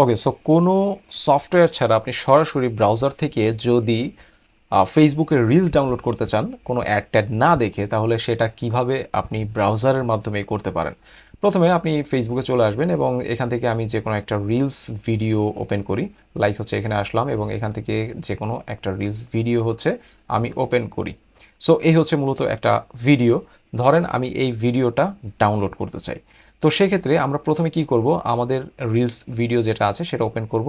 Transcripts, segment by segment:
Okay so কোনো software ছাড়া আপনি সরাসরি ব্রাউজার থেকে যদি ফেসবুকে রিলস ডাউনলোড করতে চান, কোনো অ্যাড ট্যাড না দেখে, তাহলে সেটা কীভাবে আপনি ব্রাউজারের মাধ্যমে করতে পারেন? প্রথমে আপনি ফেসবুকে চলে আসবেন এবং এখান থেকে আমি যে কোনো একটা রিলস ভিডিও ওপেন করি। লাইক হচ্ছে এখানে আসলাম এবং এখান থেকে যে কোনো একটা রিলস ভিডিও হচ্ছে আমি ওপেন করি। সো এই হচ্ছে মূলত একটা ভিডিও ধরেন আমি এই ভিডিওটা ডাউনলোড করতে চাই। তো সেক্ষেত্রে আমরা প্রথমে কি করব? আমাদের রিলস ভিডিও যেটা আছে সেটা ওপেন করব।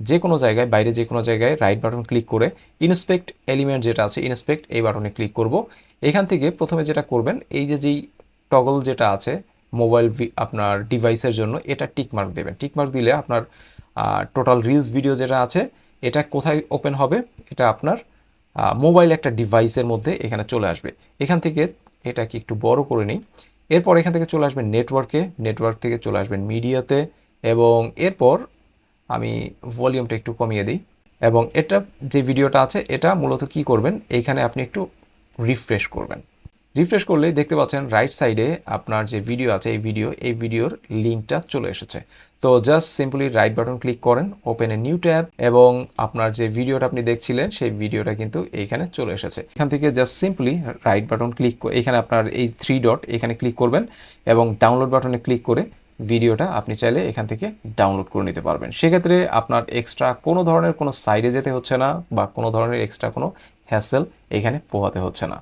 যে কোনো জায়গায়, বাইরে যে কোনো জায়গায় রাইট বাটন ক্লিক করে ইনস্পেক্ট এলিমেন্ট যেটা আছে ইনস্পেক্ট এই বাটনে ক্লিক করব। এখান থেকে প্রথমে যেটা করবেন, এই যে যেই টগল যেটা আছে মোবাইল আপনার ডিভাইসের জন্য, এটা টিকমার্ক দেবেন। টিকমার্ক দিলে আপনার টোটাল রিলস ভিডিও যেটা আছে, এটা কোথায় ওপেন হবে? এটা আপনার মোবাইল একটা ডিভাইসের মধ্যে এখানে চলে আসবে। এখান থেকে এটাকে একটু বড় করে নিই। এরপর এখান থেকে চলে আসবেন নেটওয়ার্কে নেটওয়ার্ক থেকে চলে আসবেন মিডিয়াতে এবং এরপর আমি ভলিউমটা একটু কমিয়ে দিই। এবং এটা যে ভিডিওটা আছে, এটা মূলত কি করবেন? এইখানে আপনি একটু রিফ্রেশ করবেন। রিফ্রেশ করলেই দেখতে পাচ্ছেন রাইট সাইডে আপনার যে ভিডিও আছে, এই ভিডিও এই ভিডিওর লিঙ্কটা চলে এসেছে। তো just simply right button click করেন ওপেন এ নিউ ট্যাব এবং আপনার যে ভিডিওটা আপনি দেখছিলেন, সেই ভিডিওটা কিন্তু এইখানে চলে এসেছে। এখান থেকে just simply right button click এখানে আপনার এই থ্রি ডট এখানে ক্লিক করবেন এবং ডাউনলোড বাটনে ক্লিক করে ভিডিওটা আপনি চাইলে এখান থেকে ডাউনলোড করে নিতে পারবেন। সেক্ষেত্রে আপনার এক্সট্রা কোনো ধরনের কোনো সাইডে যেতে হচ্ছে না বা কোনো ধরনের এক্সট্রা কোনো হ্যাসেল এখানে পোহাতে হচ্ছে না।